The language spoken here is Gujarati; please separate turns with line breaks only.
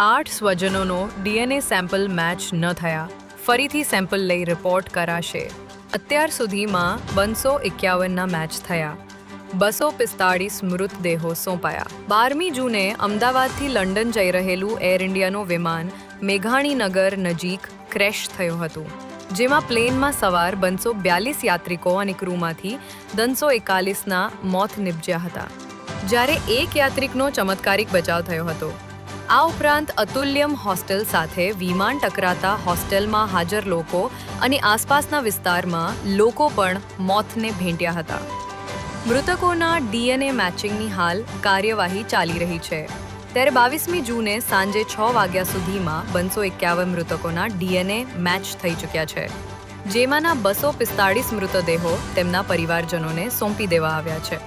આઠ સ્વજનોનો ડીએનએ સેમ્પલ મેચ ન થયા. ફરીથી સેમ્પલ લઈ રિપોર્ટ કરાશે. અત્યાર સુધીમાં બનસો એકાવનના મેચ થયા. બસો પિસ્તાળીસ મૃતદેહો સોંપાયા. બારમી જૂને અમદાવાદથી લંડન જઈ રહેલું એર ઇન્ડિયાનું વિમાન મેઘાણીનગર નજીક ક્રેશ થયું હતું. જેમાં પ્લેનમાં સવાર બનસો બ્યાલીસ યાત્રિકો અને ક્રૂમાંથી દનસો એકાલીસના મોત નિપજ્યા હતા. જ્યારે એક યાત્રિકનો ચમત્કારિક બચાવ થયો હતો. આ ઉપરાંત અતુલ્યમ હોસ્ટેલ સાથે વિમાન ટકરાતા હોસ્ટેલમાં હાજર લોકો અને આસપાસના વિસ્તારમાં લોકો પણ મોતને ભેંટ્યા હતા. મૃતકોના ડીએનએ મેચિંગની હાલ કાર્યવાહી ચાલી રહી છે. ત્યારે બાવીસમી જૂને સાંજે છ વાગ્યા સુધીમાં બનસો એકાવન મૃતકોના ડીએનએ મેચ થઈ ચૂક્યા છે. જેમાંના બસો પિસ્તાળીસ મૃતદેહો તેમના પરિવારજનોને સોંપી દેવા આવ્યા છે.